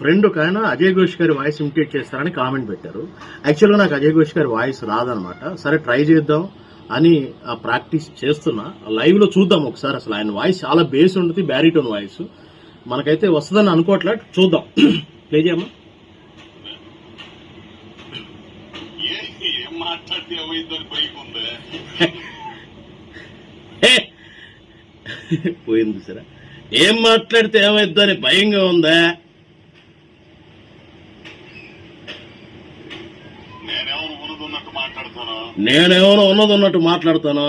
Friend ఒక ఆయన అజయ్ ఘోష్ గారి వాయిస్ ఇమిటేట్ చేస్తారని కామెంట్ పెట్టారు. యాక్చువల్గా నాకు అజయ్ ఘోష్ గారి వాయిస్ రాదనమాట. సరే ట్రై చేద్దాం అని ఆ ప్రాక్టీస్ చేస్తున్నా. లైవ్లో చూద్దాం ఒకసారి అసలు ఆయన వాయిస్ చాలా బేస్ ఉంటుంది బ్యారిటోన్ వాయిస్. మనకైతే వస్తుందని అనుకోవట్లే చూద్దాం. ప్లే చేయమ్మా. పోయింది సరే. ఏం మాట్లాడితే ఏమైద్దని భయంగా ఉందా? నేనేమైనా ఉన్నది ఉన్నట్టు మాట్లాడతాను?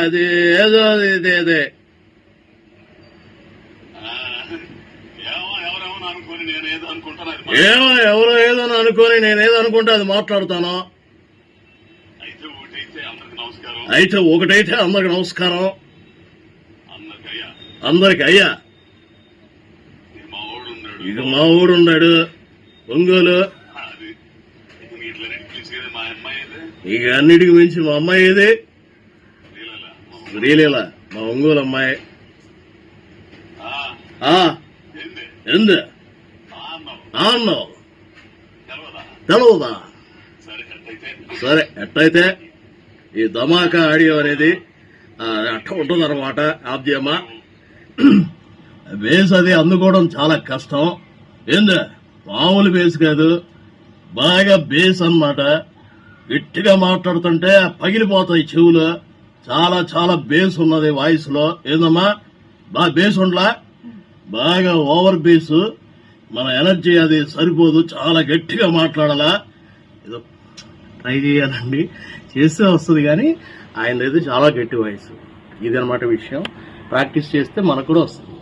అది ఏదో ఇది అది ఏమో ఎవరో ఏదో అనుకొని నేనేదో అనుకుంటే అది మాట్లాడతాను? అయితే ఒకటైతే అందరికి నమస్కారం. అందరికి అయ్యా ఇది మా వాడు ఉన్నాడు ఇక మా ఊడు ఉన్నాడు ఒంగోలు ఇక అన్నిటికి మించి మా అమ్మాయి ఊరు. శ్రీలీల మా ఒంగోలు అమ్మాయి. ఏంది? ఎందు? అన్నావు. తెలవదా? సరే ఎట్టయితే ఈ ధమాకా ఆడియో అనేది అట్ట ఉంటుంది అనమాట ఆబ్జయమ్మ బేస్ అది అందుకోవడం చాలా కష్టం. ఏందా? మామూలు బేస్ కాదు బాగా బేస్ అన్నమాట గట్టిగా మాట్లాడుతుంటే పగిలిపోతాయి చెవులు. చాలా చాలా బేస్ ఉన్నది వాయిస్లో ఏందమ్మా? బాగా బేస్ ఉండలా బాగా ఓవర్ బేస్. మన ఎనర్జీ అది సరిపోదు. చాలా గట్టిగా మాట్లాడాలా? ఏదో ట్రై చేయాలండి. చేస్తే వస్తుంది కానీ ఆయన అయితే చాలా గట్టి వాయిస్. ఇది విషయం. ప్రాక్టీస్ చేస్తే మనకు కూడా వస్తుంది.